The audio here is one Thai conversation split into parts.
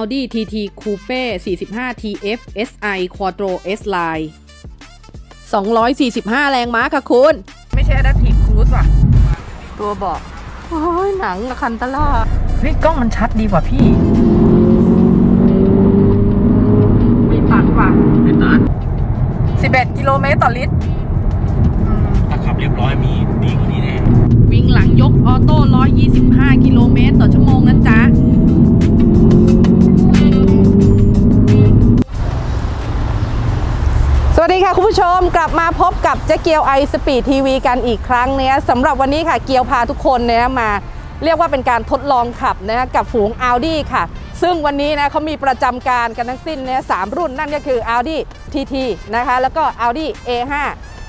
Audi TT Coupe 45 TF SI Quattro S Line 245 แรงม้าค่ะคุณ ไม่ใช่ Adaptive Cruise ว่ะ ตัวบอก โอ้ย หนังอะคันตลาดเฮ้ยกล้องมันชัดดีกว่าพี่ไม่ตัดว่ะไม่ตัด11 กิโลเมตรต่อลิตรถ้าขับเรียบร้อยมีดีกว่านี้แน่วิ่งหลังยกออโต้ 125 กิโลเมตรต่อชั่วโมงนะจ๊ะ วัสดีค่ะ คุณผู้ชมกลับมาพบกับเจ๊เกียวไอสปีดทีวีกันอีกครั้งเนี้ยสำหรับวันนี้ค่ะเกียวพาทุกคนเนี่ยมา เรียกว่าเป็นการทดลองขับนะกับฝูง Audi ค่ะ ซึ่งวันนี้นะเขามีประจำการกันทั้งสิ้นเนี่ยสามรุ่นนั่นก็คือ Audi TT นะคะแล้วก็ Audi A5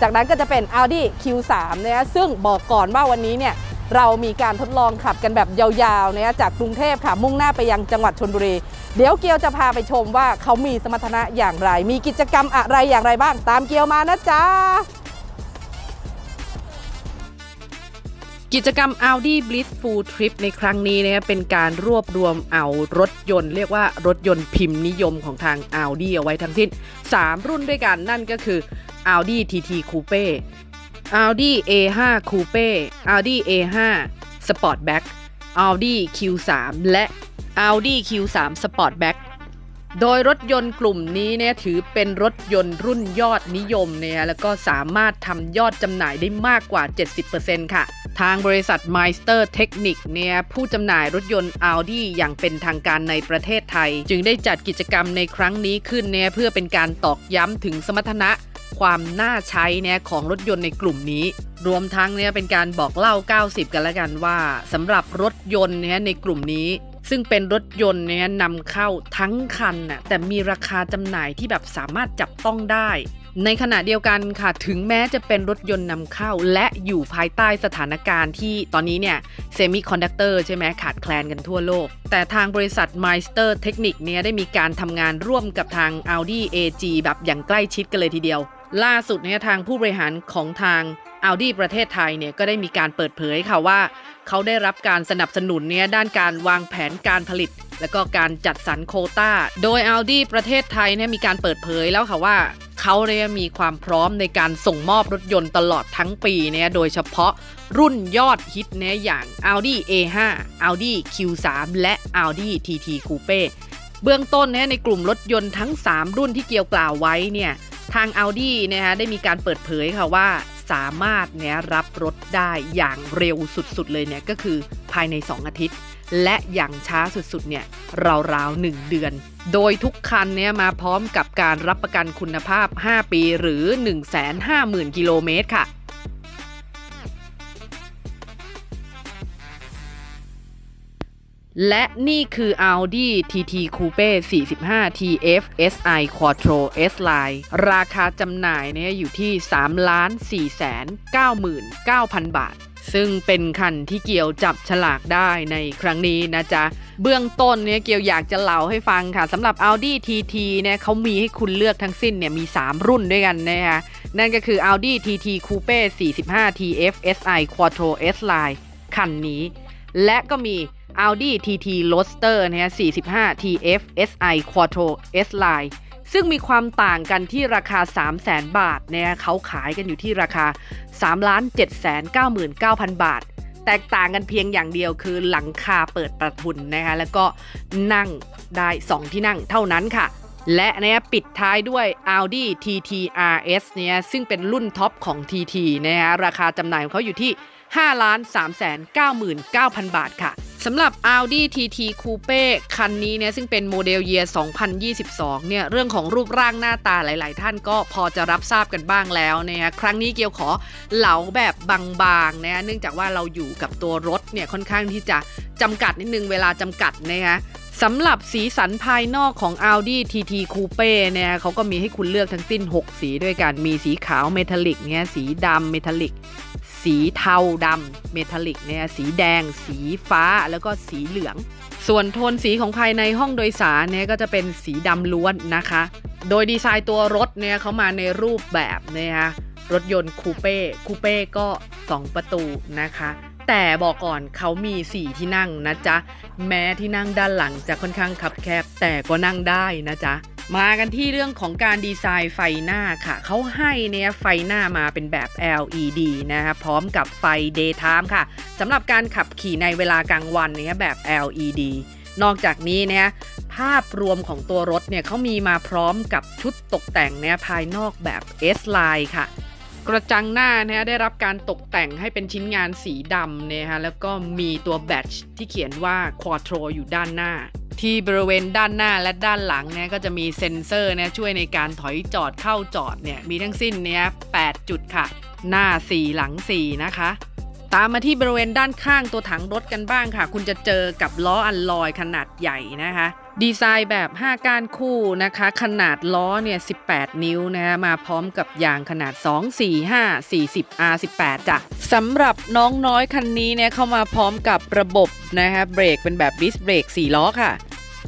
จากนั้นก็จะเป็น Audi Q3 เนี่ยซึ่งบอกก่อนว่าวันนี้เนี่ยเรามีการทดลองขับกันแบบยาวๆเนี่ยจากกรุงเทพค่ะมุ่งหน้าไปยังจังหวัดชนบุรี เดี๋ยวเกียวจะพาไปชมว่าเขามีสมรรถนะอย่างไร มีกิจกรรมอะไรอย่างไรบ้าง ตามเกียวมานะจ๊ะ กิจกรรม Audi Blissful Trip ในครั้งนี้นะครับเป็นการรวบรวมเอารถยนต์ เรียกว่ารถยนต์พิมพ์นิยมของทาง Audi เอาไว้ทั้งสิ้น 3 รุ่นด้วยกันนั่นก็คือ Audi TT Coupe Audi A5 Coupe Audi A5 Sportback Audi Q3 และ Audi Q3 Sportback โดยรถยนต์กลุ่มนี้เนี่ยถือเป็นรถยนต์รุ่นยอดนิยมเนี่ยแล้วก็สามารถทำยอดจำหน่ายได้มากกว่า 70%ค่ะ ทางบริษัท m e i s t e r Technic เนี่ยผู้จำหน่ายรถยนต์ Audi อย่างเป็นทางการในประเทศไทย จึงได้จัดกิจกรรมในครั้งนี้ขึ้นเนี่ยเพื่อเป็นการตอกย้ำถึงสมรรถนะความน่าใช้เนี่ยของรถยนต์ในกลุ่มนี้ รวมทั้งเนี่ยเป็นการบอกเล่า 90 กันแล้วกันว่าสำหรับรถยนต์เนี่ยในกลุ่มนี้ ซึ่งเป็นรถยนต์เนี่ยนำเข้าทั้งคันน่ะแต่มีราคาจำหน่ายที่แบบสามารถจับต้องได้ ในขณะเดียวกันค่ะถึงแม้จะเป็นรถยนต์นำเข้า และอยู่ภายใต้สถานการณ์ที่ตอนนี้เนี่ยเซมิคอนดักเตอร์ใช่ไหมขาดแคลนกันทั่วโลก แต่ทางบริษัท m e i s t e r Technic เนี่ยได้มีการทำงานร่วมกับทาง Audi AG แบบอย่างใกล้ชิดกันเลยทีเดียว ล่าสุดเนี่ยทางผู้บริหารของทาง Audi ประเทศไทยเนี่ยก็ได้มีการเปิดเผยค่ะว่า เขาได้รับการสนับสนุนเนี่ยด้านการวางแผนการผลิต และก็การจัดสรรโคตาโดย Audi ประเทศไทยเนี่ยมีการเปิดเผยแล้วค่ะว่าเขาเนี่ยมีความพร้อมในการส่งมอบรถยนต์ตลอดทั้งปีเนี่ยโดยเฉพาะรุ่นยอดฮิตเนี่ยอย่าง Audi A5 Audi Q3 และ Audi TT Coupe เบื้องต้นนี่ยในกลุ่มรถยนต์ทั้ง 3 รุ่นที่เกี่ยวกล่าวไว้เนี่ยทาง Audi นะฮะได้มีการเปิดเผยค่ะว่าสามารถเนี่ยรับรถได้อย่างเร็วสุดๆเลยเนี่ยก็คือภายใน 2 อาทิตย์ และอย่างช้าสุดๆเนี่ยราวๆ 1 เดือน โดยทุกคันเนี่ยมาพร้อมกับการรับประกันคุณภาพ 5 ปีหรือ 150,000 กิโลเมตรค่ะ และนี่คือ Audi TT Coupe 45 TF SI Quattro S Line ราคาจำหน่ายเนี่ยอยู่ที่ 3 4 9 9 0 0 0 บาท ซึ่งเป็นคันที่เกียวจับฉลากได้ในครั้งนี้นะจ๊ะ เบื้องต้นเนี่ยเกียวอยากจะเล่าให้ฟังค่ะสำหรับ Audi TT เนี่ยเขามีให้คุณเลือกทั้งสิ้นเนี่ยมี 3 รุ่นด้วยกันนะคะนั่นก็คือ Audi TT Coupe 45 TF SI Quattro S Line คันนี้ และก็มี Audi TT Roadster นะฮะ45 TF SI Quattro S Line ซึ่งมีความต่างกันที่ราคา 3 0 0 0 0 0บาทเนะฮะเขาขายกันอยู่ที่ราคา 3 7 9 9 0 0 0 บาท แตกต่างกันเพียงอย่างเดียวคือหลังคาเปิดประทุนนะคะแล้วก็นั่งได้ 2 ที่นั่งเท่านั้นค่ะ และเนี่ยปิดท้ายด้วย Audi TT RS เนี่ยซึ่งเป็นรุ่นท็อปของ TT นะฮะราคาจำหน่ายของเขาอยู่ที่ 5 3 9 9 0 0 0 บาทค่ะ สำหรับ Audi TT Coupe คันนี้เนี่ยซึ่งเป็นโมเดลเยียร์ 2022 เนี่ยเรื่องของรูปร่างหน้าตาหลาย ๆ ท่านก็พอจะรับทราบกันบ้างแล้วเนี่ยครั้งนี้เกียวขอเหลาแบบบางๆนะเนื่องจากว่าเราอยู่กับตัวรถเนี่ยค่อนข้างที่จะจำกัดนิดนึงเวลาจำกัดนะคะสำหรับสีสันภายนอกของ Audi TT Coupe เนี่ยเขาก็มีให้คุณเลือกทั้งสิ้น 6 สีด้วยกัน มีสีขาวเมทัลลิกเนี่ยสีดำเมทัลลิก สีเทาดำเมทัลลิกเนี่ยสีแดง สีฟ้าแล้วก็สีเหลือง ส่วนโทนสีของภายในห้องโดยสารเนี่ยก็จะเป็นสีดำล้วนนะคะ โดยดีไซน์ตัวรถเนี่ยเขามาในรูปแบบเนี่ยฮะรถยนต์คูเป้คูเป้ก็ 2 ประตูนะคะ แต่บอกก่อนเขามี 4 ที่นั่งนะจ๊ะ แม้ที่นั่งด้านหลังจะค่อนข้างคับแคบ แต่ก็นั่งได้นะจ๊ะ มากันที่เรื่องของการดีไซน์ไฟหน้าค่ะ เขาให้เนี่ยไฟหน้ามาเป็นแบบ LED นะคะพร้อมกับไฟ daytime ค่ะสำหรับการขับขี่ในเวลากลางวันเนี่ยแบบ LED นอกจากนี้เนี่ยภาพรวมของตัวรถเนี่ยเขามีมาพร้อมกับชุดตกแต่งเนี่ยภายนอกแบบ S-Line ค่ะกระจังหน้าเนี่ยได้รับการตกแต่งให้เป็นชิ้นงานสีดำเนี่ยฮะแล้วก็มีตัวแบตช์ที่เขียนว่า Quattro อยู่ด้านหน้า ที่บริเวณด้านหน้าและด้านหลังเนี่ยก็จะมีเซ็นเซอร์เนี่ยช่วยในการถอยจอดเข้าจอดเนี่ยมีทั้งสิ้นเนี่ย8จุดค่ะ หน้า 4 หลัง 4 นะคะ ตามมาที่บริเวณด้านข้างตัวถังรถกันบ้างค่ะ คุณจะเจอกับล้ออัลลอยขนาดใหญ่นะคะดีไซน์แบบ 5 ก้านคู่นะคะ ขนาดล้อเนี่ย 18 นิ้วนะคะมาพร้อมกับยางขนาด 2 4 5 40 R18 จ้ะสำหรับน้องน้อยคันนี้เนี่ยเข้ามาพร้อมกับระบบนะคะเบรกเป็นแบบดิสเบรก4 ล้อค่ะ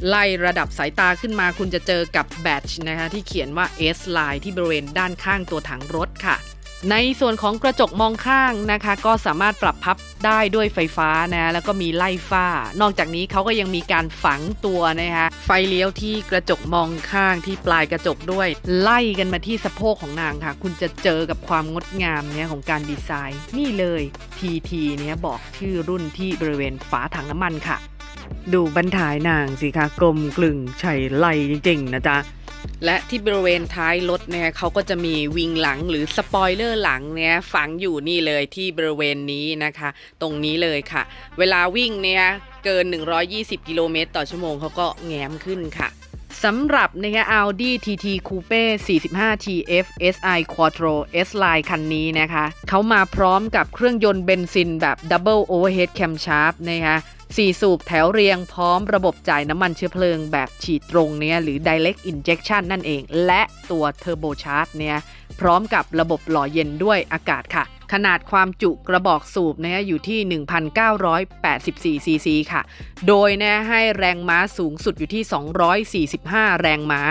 ไล่ระดับสายตาขึ้นมาคุณจะเจอกับแบตช์นะคะที่เขียนว่า S line ที่บริเวณด้านข้างตัวถังรถค่ะ ในส่วนของกระจกมองข้างนะคะ ก็สามารถปรับพับได้ด้วยไฟฟ้านะแล้วก็มีไล่ฝ้า นอกจากนี้เขาก็ยังมีการฝังตัวนะคะไฟเลี้ยวที่กระจกมองข้างที่ปลายกระจกด้วย ไล่กันมาที่สะโพกของนางค่ะ คุณจะเจอกับความงดงามเนี่ยของการดีไซน์ นี่เลย TT เนี่ยบอกชื่อรุ่นที่บริเวณฝาถังน้ำมันค่ะ ดูบรรทายนางสิคะกลมกลึงไฉไลจริงๆนะจ๊ะและที่บริเวณท้ายรถเนี่ยเขาก็จะมีวิงหลังหรือสปอยเลอร์หลังเนี่ยฝังอยู่นี่เลยที่บริเวณนี้นะคะ ตรงนี้เลยค่ะ เวลาวิ่งเนี่ยเกิน 120 กิโลเมตรต่อชั่วโมงเขาก็แง้มขึ้นค่ะสำหรับนะคะ Audi TT Coupe 45 TF SI Quattro S Line คันนี้นะคะ เขามาพร้อมกับเครื่องยนต์เบนซินแบบ Double Overhead Camshaft นะคะ สี่สูบแถวเรียงพร้อมระบบจ่ายน้ำมันเชื้อเพลิงแบบฉีดตรงเนี่ยหรือ direct injection นั่นเอง และตัว turbo charge เนี่ยพร้อมกับระบบหล่อเย็นด้วยอากาศค่ะ ขนาดความจุกระบอกสูบเนี่ยอยู่ที่ 1,984ซีซีค่ะ โดยนะให้แรงม้าสูงสุดอยู่ที่ 245 แรงม้า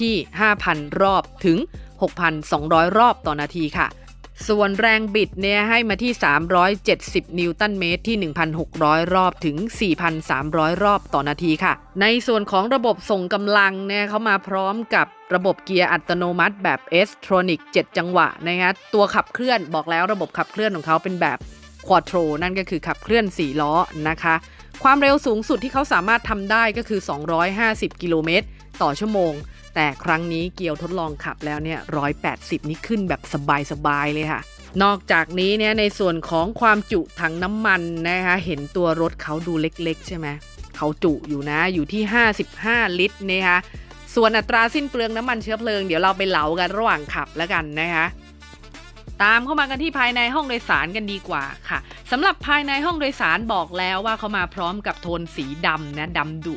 ที่ 5,000 รอบถึง 6,200 รอบต่อนาทีค่ะ ส่วนแรงบิดเนี่ยให้มาที่ 370 นิวตันเมตรที่ 1,600 รอบถึง 4,300 รอบต่อนาทีค่ะ ในส่วนของระบบส่งกำลังเนี่ยเขามาพร้อมกับระบบเกียร์อัตโนมัติแบบ s t r o n i c 7จังหวะนะคะตัวขับเคลื่อนบอกแล้วระบบขับเคลื่อนของเขาเป็นแบบ Quattro นั่นก็คือขับเคลื่อน 4 ล้อนะคะ ความเร็วสูงสุดที่เขาสามารถทำได้ก็คือ 250 กิโลเมตรต่อชั่วโมง แต่ครั้งนี้เกียวทดลองขับแล้วเนี่ย180 นี่ขึ้นแบบสบายๆเลยค่ะ นอกจากนี้เนี่ยในส่วนของความจุถังน้ำมันนะคะ เห็นตัวรถเขาดูเล็กๆ ใช่ไหมเขาจุอยู่นะอยู่ที่ 55 ลิตรนะคะส่วนอัตราสิ้นเปลืองน้ำมันเชื้อเพลิงเดี๋ยวเราไปเหลากันระหว่างขับแล้วกันนะคะตามเข้ามากันที่ภายในห้องโดยสารกันดีกว่าค่ะสำหรับภายในห้องโดยสารบอกแล้วว่าเขามาพร้อมกับโทนสีดำนะดำดุ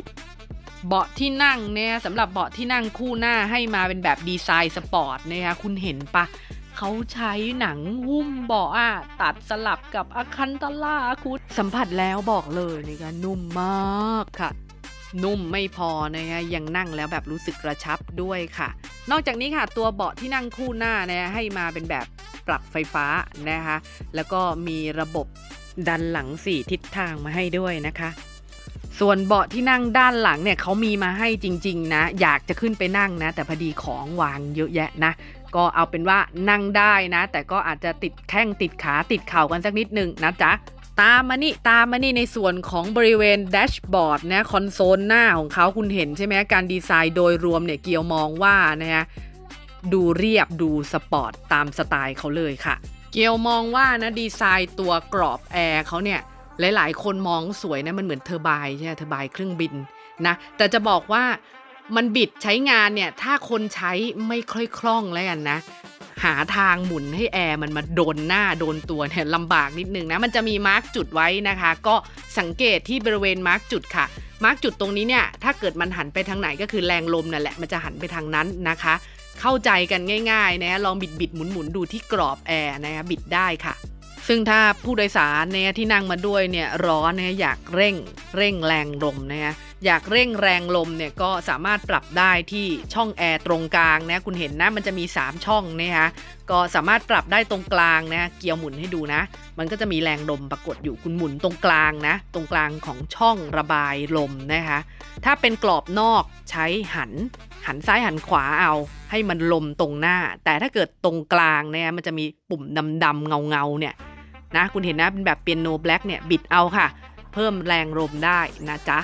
เบาะที่นั่งเนี่ยสำหรับเบาะที่นั่งคู่หน้าให้มาเป็นแบบดีไซน์สปอร์ตนะคะคุณเห็นปะเขาใช้หนังหุ้มเบาะอะตัดสลับกับอะคันตาล่าคุณสัมผัสแล้วบอกเลยนะคะนุ่มมากค่ะ นุ่มไม่พอนะคะยังนั่งแล้วแบบรู้สึกกระชับด้วยค่ะ นอกจากนี้ค่ะตัวเบาะที่นั่งคู่หน้าเนี่ยให้มาเป็นแบบปรับไฟฟ้านะคะแล้วก็มีระบบดันหลังสี่ทิศทางมาให้ด้วยนะคะ ส่วนเบาะที่นั่งด้านหลังเนี่ยเขามีมาให้จริง ๆ นะ อยากจะขึ้นไปนั่งนะ แต่พอดีของวางเยอะแยะนะ ก็เอาเป็นว่านั่งได้นะ แต่ก็อาจจะติดแข้งติดขาติดเข่ากันสักนิดหนึ่งนะจ๊ะตามมานี่ตามมานี่ในส่วนของบริเวณแดชบอร์ดนะคอนโซลหน้าของเขาคุณเห็นใช่ไหมการดีไซน์โดยรวมเนี่ยเกียวมองว่านะฮะดูเรียบดูสปอร์ตตามสไตล์เขาเลยค่ะ เกียวมองว่านะดีไซน์ตัวกรอบแอร์เขาเนี่ย หลายๆ คนมองสวยนะมันเหมือนเทอร์ไบน์ใช่ไหมเทอร์ไบน์เครื่องบินนะแต่จะบอกว่ามันบิดใช้งานเนี่ยถ้าคนใช้ไม่ค่อยคล่องแล้วกันนะ หาทางหมุนให้แอร์มันมาโดนหน้าโดนตัวเนี่ยลำบากนิดนึงนะมันจะมีมาร์กจุดไว้นะคะ ก็สังเกตที่บริเวณมาร์กจุดค่ะมาร์กจุดตรงนี้เนี่ยถ้าเกิดมันหันไปทางไหนก็คือแรงลมนั่นแหละมันจะหันไปทางนั้นนะคะ เข้าใจกันง่ายๆนะลองบิดบิดหมุนหมุนดูที่กรอบแอร์นะคะบิดได้ค่ะ ซึ่งถ้าผู้โดยสารเนี่ยที่นั่งมาด้วยเนี่ยร้อนเนี่ยอยากเร่งเร่งแรงลมนะคะอยากเร่งแรงลมเนี่ยก็สามารถปรับได้ที่ช่องแอร์ตรงกลางนะคุณเห็นนะมันจะมี 3 ช่องนะคะก็สามารถปรับได้ตรงกลางนะเกียวหมุนให้ดูนะ มันก็จะมีแรงลมปรากฏอยู่คุณหมุนตรงกลางนะตรงกลางของช่องระบายลมนะคะถ้าเป็นกรอบนอกใช้หัน หันซ้ายหันขวาเอา ให้มันลมตรงหน้า แต่ถ้าเกิดตรงกลางเนี่ยมันจะมีปุ่มดำๆเงาๆเนี่ยนะคุณเห็นนะเป็นแบบเปียโนแบล็กเนี่ยบิดเอาค่ะ เพิ่มแรงลมได้นะจ๊ะ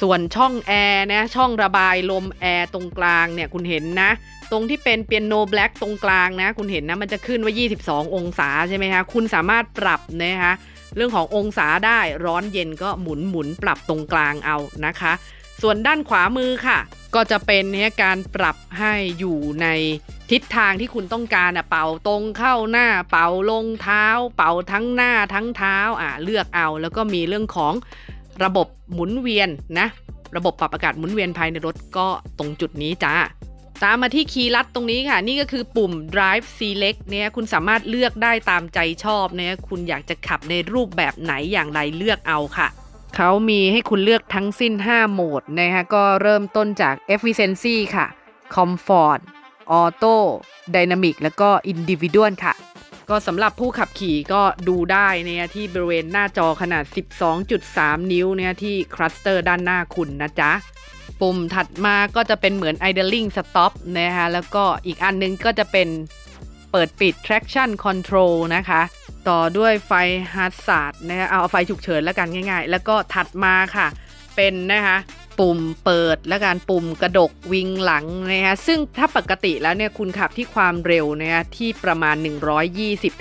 ส่วนช่องแอร์นะช่องระบายลมแอร์ตรงกลางเนี่ยคุณเห็นนะ ตรงที่เป็นเปียโนแบล็กตรงกลางนะ คุณเห็นนะมันจะขึ้นว่า 22 องศาใช่ไหมคะคุณสามารถปรับนะคะเรื่องขององศาได้ร้อนเย็นก็หมุนหมุนปรับตรงกลางเอานะคะ ส่วนด้านขวามือค่ะ ก็จะเป็นเนี่ยการปรับให้อยู่ในทิศทางที่คุณต้องการอะเป่าตรงเข้าหน้าเป่าลงเท้า เป่าทั้งหน้าทั้งเท้าอะเลือกเอา แล้วก็มีเรื่องของระบบหมุนเวียนนะระบบปรับอากาศหมุนเวียนภายในรถก็ตรงจุดนี้จ้าตามมาที่คีย์ลัดตรงนี้ค่ะ นี่ก็คือปุ่ม drive select เนี่ยคุณสามารถเลือกได้ตามใจชอบเนี่ยคุณอยากจะขับในรูปแบบไหนอย่างไรเลือกเอาค่ะ เขามีให้คุณเลือกทั้งสิ้น 5 โหมดนะคะก็เริ่มต้นจาก efficiency ค่ะ comfort auto dynamic แล้วก็ individual ค่ะ ก็สำหรับผู้ขับขี่ก็ดูได้เนี่ยที่บริเวณหน้าจอขนาด 12.3 นิ้วเนี่ยที่คลัสเตอร์ด้านหน้าคุณนะจ๊ะ ปุ่มถัดมาก็จะเป็นเหมือน idling stop นะคะแล้วก็อีกอันนึงก็จะเป็นเปิดปิด traction control นะคะ ต่อด้วยไฟ hazard นะคะเอาไฟฉุกเฉินแล้วกันง่าย ๆ แล้วก็ถัดมาค่ะ เป็นนะคะปุ่มเปิดและการปุ่มกระดกวิงหลังนะคะซึ่งถ้าปกติแล้วเนี่ยคุณขับที่ความเร็วนะคะที่ประมาณ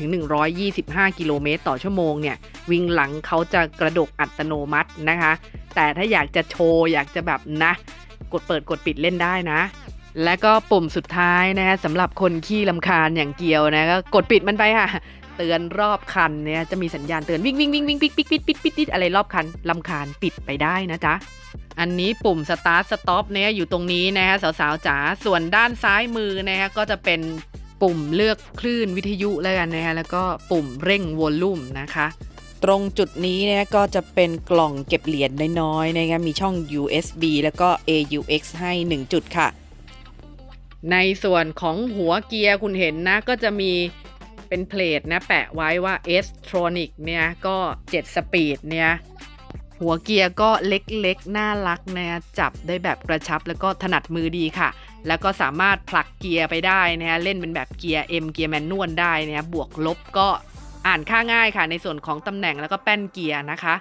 120-125 กิโลเมตรต่อชั่วโมงเนี่ยวิงหลังเขาจะกระดกอัตโนมัตินะคะ แต่ถ้าอยากจะโชว์ อยากจะแบบนะ กดเปิดกดปิดเล่นได้นะ และก็ปุ่มสุดท้ายนะฮะสำหรับคนขี้ลำคาญอย่างเกียวนะก็กดปิดมันไปค่ะ เตือนรอบคันเนี่ยจะมีสัญญาณเตือนวิ่งวิ่งวิ่งวิ่งปิดปิดปิดปิดปิดปิดอะไรรอบคันลำคาญปิดไปได้นะจ๊ะอันนี้ปุ่ม start stop เนี่ยอยู่ตรงนี้นะฮะสาวๆจ๋าส่วนด้านซ้ายมือนะฮะก็จะเป็นปุ่มเลือกคลื่นวิทยุแล้วกันนะฮะแล้วก็ปุ่มเร่งวอลลุ่มนะคะ ตรงจุดนี้เนี่ยก็จะเป็นกล่องเก็บเหรียญน้อยๆนะคะมีช่อง USB แล้วก็ AUX ให้ 1 จุดค่ะ ในส่วนของหัวเกียร์คุณเห็นนะก็จะมี เป็นเพลทนะแปะไว้ว่า S Tronic เนี่ยก็ 7 สปีดเนี่ยหัวเกียร์ก็เล็กๆ น่ารักนะจับได้แบบกระชับแล้วก็ถนัดมือดีค่ะ แล้วก็สามารถผลักเกียร์ไปได้นะฮะเล่นเป็นแบบเกียร์ M เกียร์แมนนวลได้นะฮะบวกลบก็อ่านค่าง่ายค่ะ ในส่วนของตำแหน่งแล้วก็แป้นเกียร์นะคะ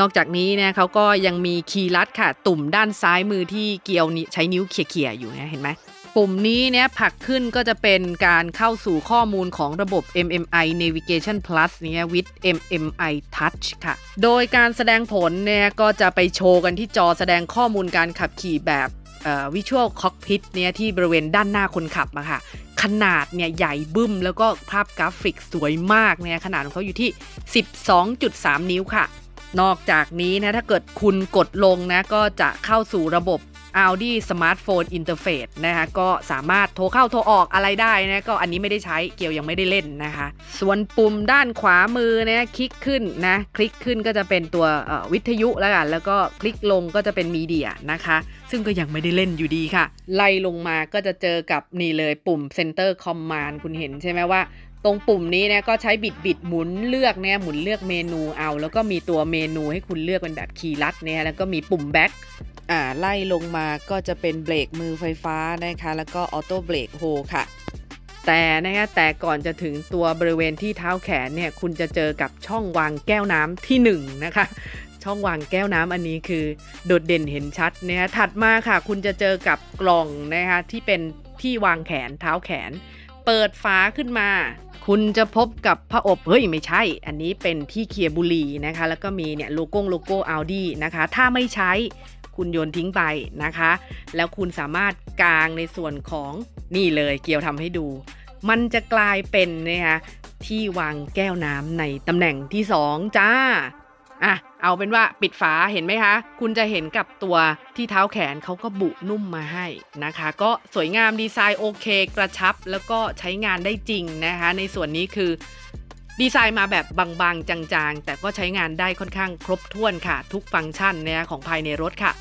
นอกจากนี้เนี่ยเขาก็ยังมีคีย์ลัดค่ะ ตุ่มด้านซ้ายมือที่เกียวนี้ใช้นิ้วเขี่ยๆอยู่เนี่ยเห็นไหม ปุ่มนี้เนี่ยผลักขึ้นก็จะเป็นการเข้าสู่ข้อมูลของระบบ MMI Navigation Plus เนี่ย with MMI Touch ค่ะ โดยการแสดงผลเนี่ยก็จะไปโชว์กันที่จอแสดงข้อมูลการขับขี่แบบเอ่อ Visual Cockpit เนี่ยที่บริเวณด้านหน้าคนขับอะค่ะ ขนาดเนี่ยใหญ่บึ้ม แล้วก็ภาพกราฟิกสวยมากเนี่ยขนาดของเขาอยู่ที่ 12.3 นิ้วค่ะ นอกจากนี้นะถ้าเกิดคุณกดลงนะก็จะเข้าสู่ระบบ Audi Smartphone Interface นะคะก็สามารถโทรเข้าโทรออกอะไรได้นะก็อันนี้ไม่ได้ใช้เกี่ยวยังไม่ได้เล่นนะคะ ส่วนปุ่มด้านขวามือนะคลิกขึ้นนะคลิกขึ้นก็จะเป็นตัววิทยุแล้วกันแล้วก็คลิกลงก็จะเป็นมีเดียนะคะ ซึ่งก็ยังไม่ได้เล่นอยู่ดีค่ะ ไล่ลงมาก็จะเจอกับนี่เลยปุ่ม Center Command คุณเห็นใช่ไหมว่าตรงปุ่มนี้เนี่ยก็ใช้บิดบิดหมุนเลือกเนี่ยหมุนเลือกเมนูเอา แล้วก็มีตัวเมนูให้คุณเลือกเป็นแบบคีย์ลัดเนี่ยแล้วก็มีปุ่มแบ็ค อ่าไล่ลงมาก็จะเป็นเบรกมือไฟฟ้านะคะ แล้วก็ออโต้เบรกโฮค่ะ แต่นะคะแต่ก่อนจะถึงตัวบริเวณที่เท้าแขนเนี่ยคุณจะเจอกับช่องวางแก้วน้ำที่หนึ่งนะคะ ช่องวางแก้วน้ำอันนี้คือโดดเด่นเห็นชัดนะคะถัดมาค่ะ คุณจะเจอกับกล่องนะคะที่เป็นที่วางแขนเท้าแขน เปิดฝาขึ้นมาคุณจะพบกับผ้าอบ เฮ้ย ไม่ใช่ อันนี้เป็นที่เคลียบุหรี่นะคะ แล้วก็มีเนี่ยโลโก้โลโก้ Audi นะคะ ถ้าไม่ใช้ คุณโยนทิ้งไปนะคะ แล้วคุณสามารถกางในส่วนของนี่เลยเกียวทำให้ดู มันจะกลายเป็นนะคะที่วางแก้วน้ำในตำแหน่งที่ 2 จ้าอะเอาเป็นว่าปิดฝาเห็นไหมคะ คุณจะเห็นกับตัวที่เท้าแขนเขาก็บุนุ่มมาให้นะคะ ก็สวยงามดีไซน์โอเค กระชับแล้วก็ใช้งานได้จริงนะคะ ในส่วนนี้คือ ดีไซน์มาแบบบางๆ จางๆ แต่ก็ใช้งานได้ค่อนข้างครบถ้วนค่ะ ทุกฟังก์ชันเนี่ยของภายในรถค่ะ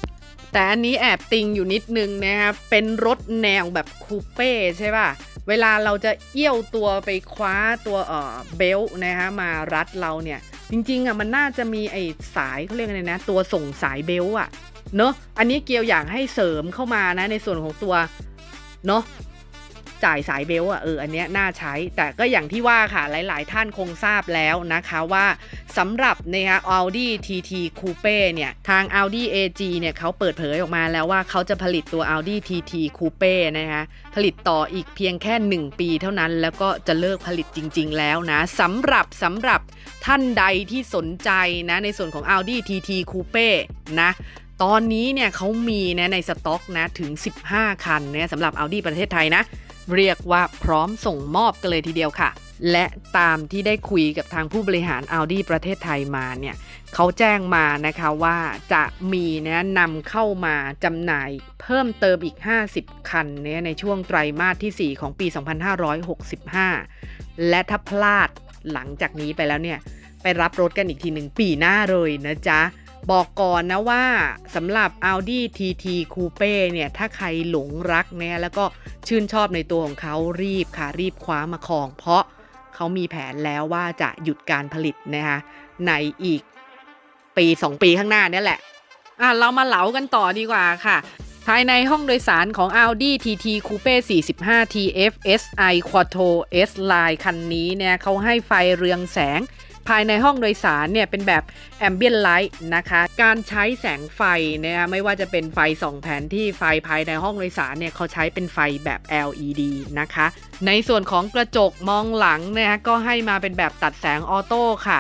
แต่อันนี้แอบติงอยู่นิดนึงนะครับเป็นรถแนวแบบคูเป้ใช่ป่ะ เวลาเราจะเอี้ยวตัวไปคว้าตัวเอ่อเบลต์นะฮะมารัดเราเนี่ย จริงๆอะมันน่าจะมีไอ้สายเขาเรียกอะไรนะ ตัวส่งสายเบลต์อะเนอะอันนี้เกียวอยากให้เสริมเข้ามานะในส่วนของตัวเนอะ จ่ายสายเบลต์อะเอออันเนี้ยน่าใช้ แต่ก็อย่างที่ว่าค่ะหลาย ๆ ท่านคงทราบแล้วนะคะว่าสำหรับนะคะ Audi TT Coupe เนี่ย ทาง Audi AG เนี่ยเขาเปิดเผยออกมาแล้วว่าเขาจะผลิตตัว Audi TT Coupe นะคะผลิตต่ออีกเพียงแค่ 1 ปีเท่านั้นแล้วก็จะเลิกผลิตจริง ๆ แล้วนะสำหรับสำหรับท่านใดที่สนใจนะในส่วนของ Audi TT Coupe นะตอนนี้เนี่ยเขามีนะในสต็อกนะถึง 15 คันเนี่ยสำหรับ Audi ประเทศไทยนะ เรียกว่าพร้อมส่งมอบกันเลยทีเดียวค่ะ และตามที่ได้คุยกับทางผู้บริหาร Audi ประเทศไทยมาเนี่ยเขาแจ้งมานะคะว่าจะมีนะนำเข้ามาจำหน่ายเพิ่มเติมอีก 50 คันเนี่ยในช่วงไตรมาสที่ 4 ของปี 2565 และถ้าพลาดหลังจากนี้ไปแล้วเนี่ยไปรับรถกันอีกทีหนึ่งปีหน้าเลยนะจ๊ะ บอกก่อนนะว่าสำหรับ Audi TT Coupe เนี่ย ถ้าใครหลงรักเนี่ยแล้วก็ชื่นชอบในตัวของเขารีบค่ะ รีบคว้ามาครอง เพราะเขามีแผนแล้วว่าจะหยุดการผลิตนะคะในอีกปี 2 ปีข้างหน้านี่แหละอะเรามาเหลากันต่อดีกว่าค่ะ ภายในห้องโดยสารของ Audi TT Coupe 45 TF SI Quattro S Line คันนี้เนี่ยเขาให้ไฟเรืองแสง ภายในห้องโดยสารเนี่ยเป็นแบบ Ambient Light นะคะ การใช้แสงไฟเนี่ยไม่ว่าจะเป็นไฟสองแผนที่ไฟภายในห้องโดยสารเนี่ยเขาใช้เป็นไฟแบบ LED นะคะ ในส่วนของกระจกมองหลังเนี่ยก็ให้มาเป็นแบบตัดแสงออโต้ค่ะ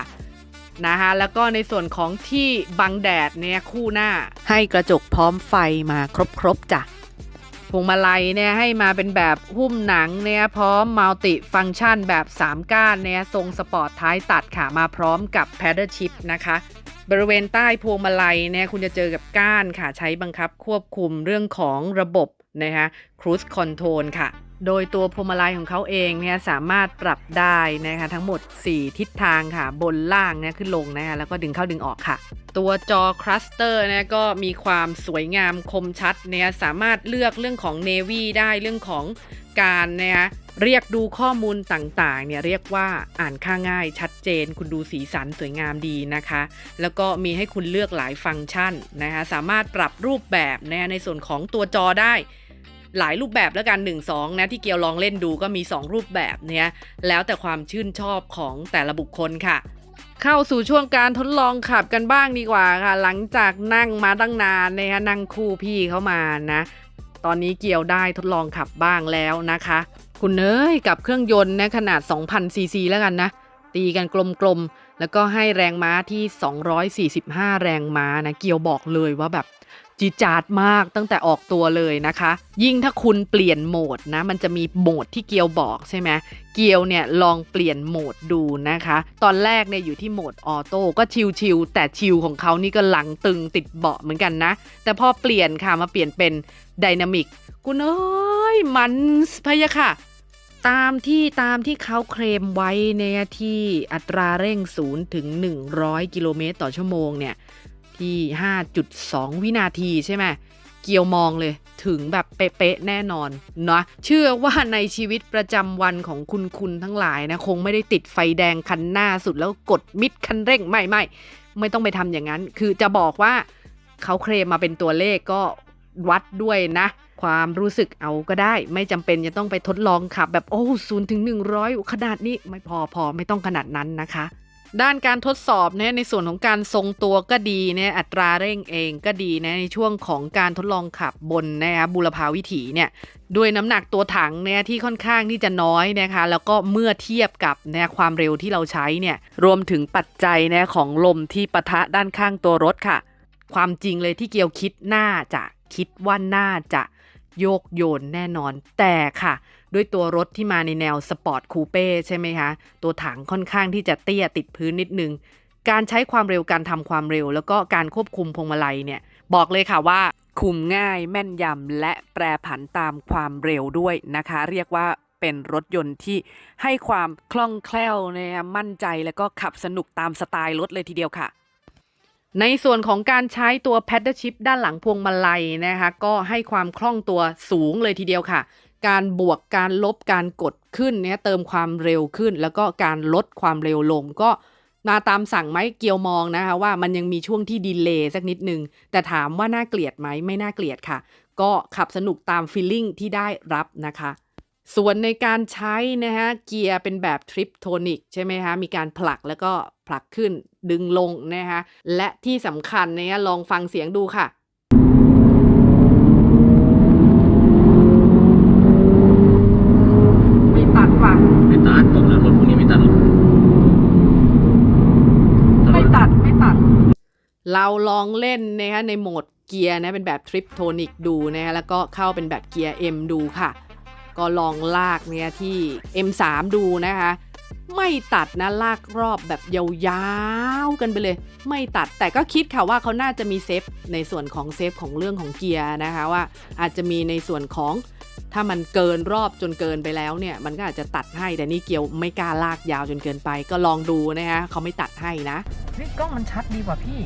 นะคะแล้วก็ในส่วนของที่บังแดดเนี่ยคู่หน้าให้กระจกพร้อมไฟมาครบๆจ้ะ วงมาลัยเนี่ยให้มาเป็นแบบหุ้มหนังเนี่ยพร้อมมัลติฟังก์ชันแบบ 3 ก้านเนี่ยทรงสปอร์ตท้ายตัดค่ะมาพร้อมกับแพดเดิลชิพนะคะบริเวณใต้พวงมาลัยเนี่ยคุณจะเจอกับก้านค่ะใช้บังคับควบคุมเรื่องของระบบนะคะครูสคอนโทรลค่ะ โดยตัวพวงมาลัยของเขาเองเนี่ยสามารถปรับได้นะคะทั้งหมด 4 ทิศทางค่ะบนล่างเนี่ยขึ้นลงนะคะแล้วก็ดึงเข้าดึงออกค่ะ ตัวจอคลัสเตอร์เนี่ยก็มีความสวยงามคมชัดเนี่ยสามารถเลือกเรื่องของ Navy ได้เรื่องของการนะคะเรียกดูข้อมูลต่างๆเนี่ยเรียกว่าอ่านค่าง่ายชัดเจน คุณดูสีสันสวยงามดีนะคะ แล้วก็มีให้คุณเลือกหลายฟังก์ชันนะคะสามารถปรับรูปแบบนะในส่วนของตัวจอได้ หลายรูปแบบแล้วกัน1 2นะที่เกียวลองเล่นดูก็มี 2 รูปแบบเนี่ยแล้วแต่ความชื่นชอบของแต่ละบุคคลค่ะ เข้าสู่ช่วงการทดลองขับกันบ้างดีกว่าค่ะ หลังจากนั่งมาตั้งนานนะคะนั่งคู่พี่เข้ามานะ ตอนนี้เกียวได้ทดลองขับบ้างแล้วนะคะ คุณเอ้ยกับเครื่องยนต์นะขนาด 2,000ซีซีแล้วกันนะตีกันกลมๆ แล้วก็ให้แรงม้าที่ 245 แรงม้านะ เกียวบอกเลยว่าแบบ จีจาดมากตั้งแต่ออกตัวเลยนะคะ ยิ่งถ้าคุณเปลี่ยนโหมดนะ มันจะมีโหมดที่เกียวบอกใช่ไหมเกียวเนี่ยลองเปลี่ยนโหมดดูนะคะ ตอนแรกเนี่ยอยู่ที่โหมดออโต้ก็ชิลๆแต่ชิลของเขานี่ก็หลังตึงติดเบาะเหมือนกันนะ แต่พอเปลี่ยนค่ะมาเปลี่ยนเป็นไดนามิกกูเอ้ยมันพะยะค่ะตามที่ตามที่เขาเคลมไว้เนี่ยที่อัตราเร่ง 0 ถึง 100 กิโลเมตรต่อชั่วโมงเนี่ย ที่ 5.2 วินาทีใช่ไหมเกียวมองเลยถึงแบบเป๊ะๆแน่นอนเนาะเชื่อว่าในชีวิตประจำวันของคุณคุณทั้งหลายนะคงไม่ได้ติดไฟแดงคันหน้าสุดแล้วกดมิดคันเร่งไม่ไม่ไม่ต้องไปทำอย่างนั้น คือจะบอกว่าเขาเคลมมาเป็นตัวเลขก็วัดด้วยนะ ความรู้สึกเอาก็ได้ ไม่จำเป็นจะต้องไปทดลองขับแบบโอ้ศูนย์ถึงหนึ่งร้อยขนาดนี้ไม่พอพอไม่ต้องขนาดนั้นนะคะ ด้านการทดสอบเนี่ยในส่วนของการทรงตัวก็ดีเนี่ยอัตราเร่งเองก็ดีนะในช่วงของการทดลองขับบนนะคะบุรพาวิถีเนี่ยด้วยน้ำหนักตัวถังเนี่ยที่ค่อนข้างที่จะน้อยนะคะแล้วก็เมื่อเทียบกับนะความเร็วที่เราใช้เนี่ยรวมถึงปัจจัยนะของลมที่ปะทะด้านข้างตัวรถค่ะ ความจริงเลยที่เกียวคิดน่าจะคิดว่าน่าจะโยกโยนแน่นอนแต่ค่ะ ด้วยตัวรถที่มาในแนวสปอร์ตคูเป้ใช่ไหมคะ ตัวถังค่อนข้างที่จะเตี้ยติดพื้นนิดนึง การใช้ความเร็วการทำความเร็ว แล้วก็การควบคุมพวงมาลัยเนี่ย บอกเลยค่ะว่า คุมง่ายแม่นยำและแปรผันตามความเร็วด้วยนะคะ เรียกว่าเป็นรถยนต์ที่ให้ความคล่องแคล่วนะคะมั่นใจแล้วก็ขับสนุกตามสไตล์รถเลยทีเดียวค่ะ ในส่วนของการใช้ตัว Paddle Shift ด้านหลังพวงมาลัยนะคะ ก็ให้ความคล่องตัวสูงเลยทีเดียวค่ะ การบวกการลบการกดขึ้นเนี่ยเติมความเร็วขึ้น แล้วก็การลดความเร็วลงก็มาตามสั่งไหมเกียวมองนะคะว่ามันยังมีช่วงที่ดีเลย์สักนิดนึง แต่ถามว่าน่าเกลียดไหมไม่น่าเกลียดค่ะ ก็ขับสนุกตามฟีลลิ่งที่ได้รับนะคะ ส่วนในการใช้นะฮะเกียร์เป็นแบบทริปโทนิกใช่ไหมคะมีการผลักแล้วก็ผลักขึ้นดึงลงนะคะและที่สำคัญนะฮะลองฟังเสียงดูค่ะ ไม่ตัดว่ะ ไม่ตัดตรงแล้วรถพวกนี้ไม่ตัดหรอก ไม่ตัดไม่ตัด เราลองเล่นนะคะในโหมดเกียร์นะเป็นแบบทริปโทนิกดูนะคะแล้วก็เข้าเป็นแบบเกียร์ M ดูค่ะ ก็ลองลากเนี่ยที่ M3 ดูนะคะไม่ตัดนะลากรอบแบบยาวๆกันไปเลย ไม่ตัดแต่ก็คิดค่ะว่าเขาน่าจะมีเซฟในส่วนของเซฟของเรื่องของเกียร์นะคะว่าอาจจะมีในส่วนของ ถ้ามันเกินรอบจนเกินไปแล้วเนี่ย มันก็อาจจะตัดให้แต่นี่เกียวไม่กล้าลากยาวจนเกินไป ก็ลองดูนะคะเขาไม่ตัดให้นะนี่กล้องมันชัดดีกว่าพี่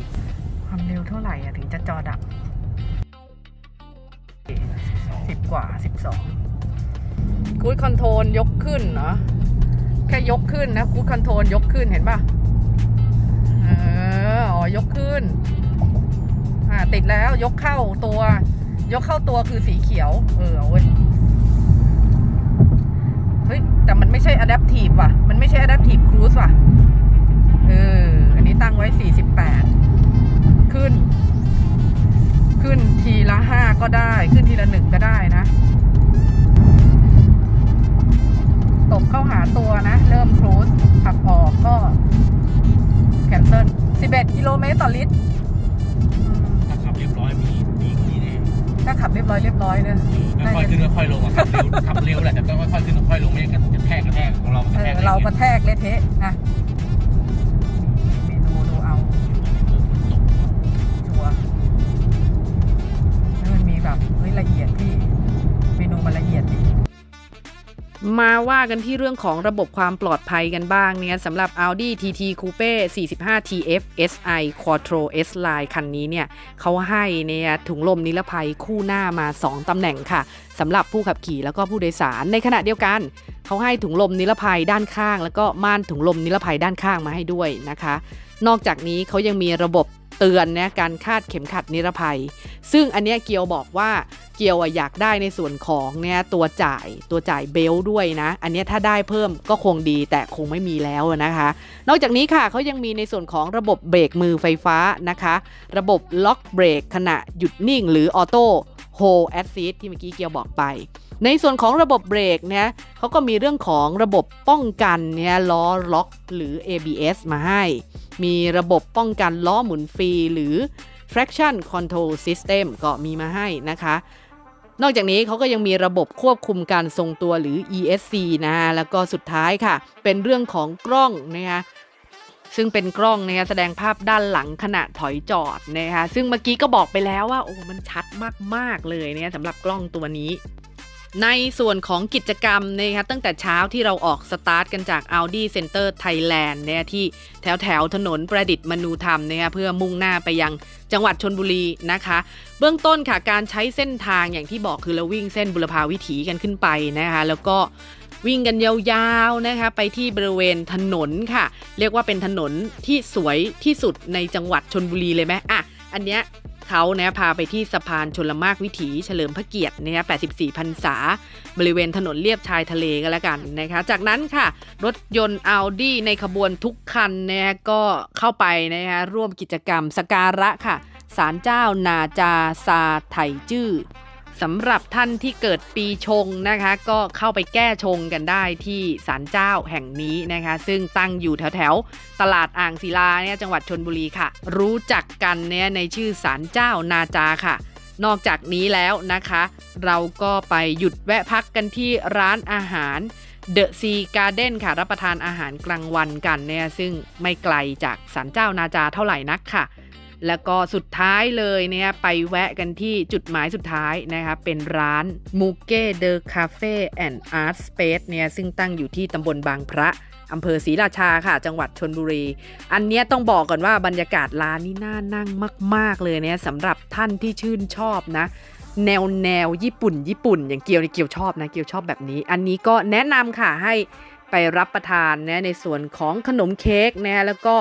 ความเร็วเท่าไหร่อะถึงจะจอดับสิบกว่าสิบสองคูดคอนโทรลยกขึ้นเนาะแค่ยกขึ้นนะคูดคอนโทรลยกขึ้นเห็นป่ะเอออ๋อยกขึ้น อ่าติดแล้วยกเข้าตัว ยกเข้าตัวคือสีเขียว เออเว้ยเฮ้ย แต่มันไม่ใช่ adaptive ว่ะ มันไม่ใช่ adaptive cruise ว่ะ เออ อันนี้ตั้งไว้ 48 ขึ้น ขึ้นทีละ 5 ก็ได้ ขึ้นทีละ 1 ก็ได้นะ ตกเข้าหาตัวนะ เริ่มครูสขับออกก็แคนเซิล11 กิโลเมตรต่อลิตร ถ้าขับเรียบร้อยเรียบร้อยเนี่ยเออค่อยๆขึ้นค่อยๆลงอะขับเร็วขับเร็วแหละแต่ต้องค่อยๆขึ้นค่อยๆลงไม่งั้นกระแทกกระแทกของเรากเอระแทอกได้เราไงกระแทกเละเทะนะมีดูดูเอาชัวร์แล้วมันมีแบบเฮ้ยละเอียดพี่เมนูมันละเอียดดี มาว่ากันที่เรื่องของระบบความปลอดภัยกันบ้างเนี่ยสำหรับ Audi TT Coupe 45 TF SI Quattro S Line คันนี้เนี่ยเขาให้เนี่ยถุงลมนิรภัยคู่หน้ามา 2ตำแหน่งค่ะสำหรับผู้ขับขี่แล้วก็ผู้โดยสารในขณะเดียวกัน เขาให้ถุงลมนิรภัยด้านข้าง แล้วก็ม่านถุงลมนิรภัยด้านข้างมาให้ด้วยนะคะ นอกจากนี้เขายังมีระบบ เตือนนะการคาดเข็มขัดนิรภัย ซึ่งอันเนี้ยเกียวบอกว่าเกียวอยากได้ในส่วนของเนี่ยตัวจ่ายตัวจ่ายเบลต์ด้วยนะ อันนี้ถ้าได้เพิ่มก็คงดีแต่คงไม่มีแล้วนะคะ นอกจากนี้ค่ะเขายังมีในส่วนของระบบเบรกมือไฟฟ้านะคะ ระบบล็อกเบรกขณะหยุดนิ่งหรือออโต้โฮแอดซีที่เมื่อกี้เกียวบอกไป ในส่วนของระบบเบรกเนี่ยเขาก็มีเรื่องของระบบป้องกันเนี่ยล้อล็อกหรือ ABS มาให้ มีระบบป้องกันล้อหมุนฟรีหรือ traction control system ก็มีมาให้นะคะ นอกจากนี้เขาก็ยังมีระบบควบคุมการทรงตัวหรือ ESC นะแล้วก็สุดท้ายค่ะ เป็นเรื่องของกล้องนะคะซึ่งเป็นกล้องนะคะแสดงภาพด้านหลังขณะถอยจอดนะคะซึ่งเมื่อกี้ก็บอกไปแล้วว่าโอ้มันชัดมากๆเลยเนี่ยสำหรับกล้องตัวนี้ ในส่วนของกิจกรรมนะคะตั้งแต่เช้าที่เราออกสตาร์ทกันจาก Audi Center Thailand เนี่ยที่แถวแถวถนนประดิษฐ์มนูธรรมนะคะเพื่อมุ่งหน้าไปยังจังหวัดชนบุรีนะคะ เบื้องต้นค่ะการใช้เส้นทางอย่างที่บอกคือเราวิ่งเส้นบุรพาวิถีกันขึ้นไปนะคะแล้วก็วิ่งกันยาวๆนะคะไปที่บริเวณถนนค่ะ เรียกว่าเป็นถนนที่สวยที่สุดในจังหวัดชนบุรีเลยไหมอะ อันเนี้ยเขาเนี่ยพาไปที่สะพานชลมากวิถีเฉลิมพระเกียรติเนี่ย84พรรษา บริเวณถนนเลียบชายทะเลก็แล้วกันนะคะ จากนั้นค่ะ รถยนต์ Audi ในขบวนทุกคันเนี่ยก็เข้าไปนะคะร่วมกิจกรรมสกการะค่ะ ศาลเจ้านาจาซาไถจื้อ สำหรับท่านที่เกิดปีชงนะคะ ก็เข้าไปแก้ชงกันได้ที่ศาลเจ้าแห่งนี้นะคะ ซึ่งตั้งอยู่แถวแถวๆตลาดอ่างศิลาเนี่ยจังหวัดชนบุรีค่ะ รู้จักกันเนี่ยในชื่อศาลเจ้านาจาค่ะ นอกจากนี้แล้วนะคะ เราก็ไปหยุดแวะพักกันที่ร้านอาหาร The Sea Garden ค่ะ รับประทานอาหารกลางวันกันเนี่ยซึ่งไม่ไกลจากศาลเจ้านาจาเท่าไหร่นักค่ะ แล้วก็สุดท้ายเลยเนี่ยไปแวะกันที่จุดหมายสุดท้ายนะคะเป็นร้านมูเก้เดอคาเฟ่แอนด์อาร์ตสเปซเนี่ยซึ่งตั้งอยู่ที่ตำบลบางพระอำเภอศรีราชาค่ะ จังหวัดชนบุรี อันนี้ต้องบอกก่อนว่าบรรยากาศร้านนี่น่านั่งมาก ๆ เลยเนี่ยสำหรับท่านที่ชื่นชอบนะ แนวแนวญี่ปุ่น ญี่ปุ่น อย่างเกียวในเกียวชอบนะเกียวชอบแบบนี้ อันนี้ก็แนะนำค่ะให้ไปรับประทานนะในส่วนของขนมเค้กนะแล้วก็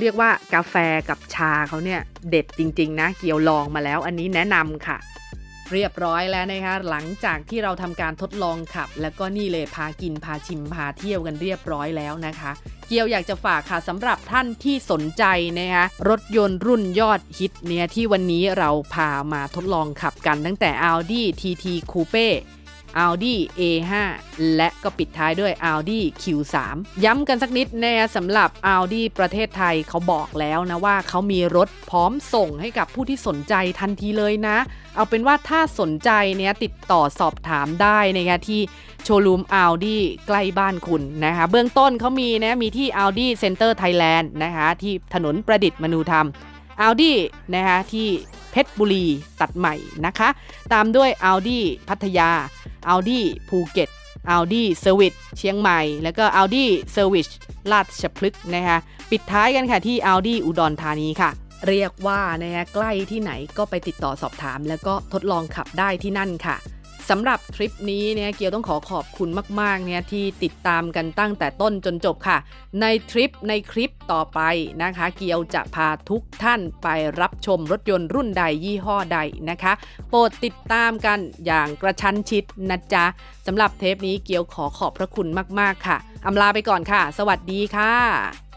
เรียกว่ากาแฟกับชาเขาเนี่ยเด็ดจริง ๆ นะ เกียวลองมาแล้วอันนี้แนะนำค่ะ เรียบร้อยแล้วนะคะ หลังจากที่เราทำการทดลองขับ แล้วก็นี่เลยพากินพาชิมพาเที่ยวกันเรียบร้อยแล้วนะคะ เกียวอยากจะฝากค่ะสำหรับท่านที่สนใจนะคะรถยนต์รุ่นยอดฮิตเนี่ยที่วันนี้เราพามาทดลองขับกันตั้งแต่ Audi TT Coupe Audi A5 และก็ปิดท้ายด้วย Audi Q3 ย้ำกันสักนิดนะคะสำหรับ Audi ประเทศไทยเขาบอกแล้วนะว่าเขามีรถพร้อมส่งให้กับผู้ที่สนใจทันทีเลยนะ เอาเป็นว่าถ้าสนใจเนี่ยติดต่อสอบถามได้นะคะที่โชว์รูม Audi ใกล้บ้านคุณนะคะเบื้องต้นเขามีนะมีที่ Audi Center Thailand นะคะที่ถนนประดิษฐ์มนูธรรม Audi นะคะที่ เพชรบุรีตัดใหม่นะคะ ตามด้วย Audi พัทยา Audi ภูเก็ต Audi Service เชียงใหม่ แล้วก็ Audi Service ลาดฉพลึกนะคะปิดท้ายกันค่ะที่ Audi อุดรธานีค่ะเรียกว่านะคะใกล้ที่ไหนก็ไปติดต่อสอบถาม แล้วก็ทดลองขับได้ที่นั่นค่ะ สำหรับทริปนี้เนี่ยเกียวต้องขอขอบคุณมากๆเนี่ยที่ติดตามกันตั้งแต่ต้นจนจบค่ะ ในทริปในคลิปต่อไปนะคะ เกียวจะพาทุกท่านไปรับชมรถยนต์รุ่นใดยี่ห้อใดนะคะ โปรดติดตามกันอย่างกระชั้นชิดนะจ๊ะสำหรับเทปนี้เกียวขอขอบพระคุณมากๆค่ะอำลาไปก่อนค่ะ สวัสดีค่ะ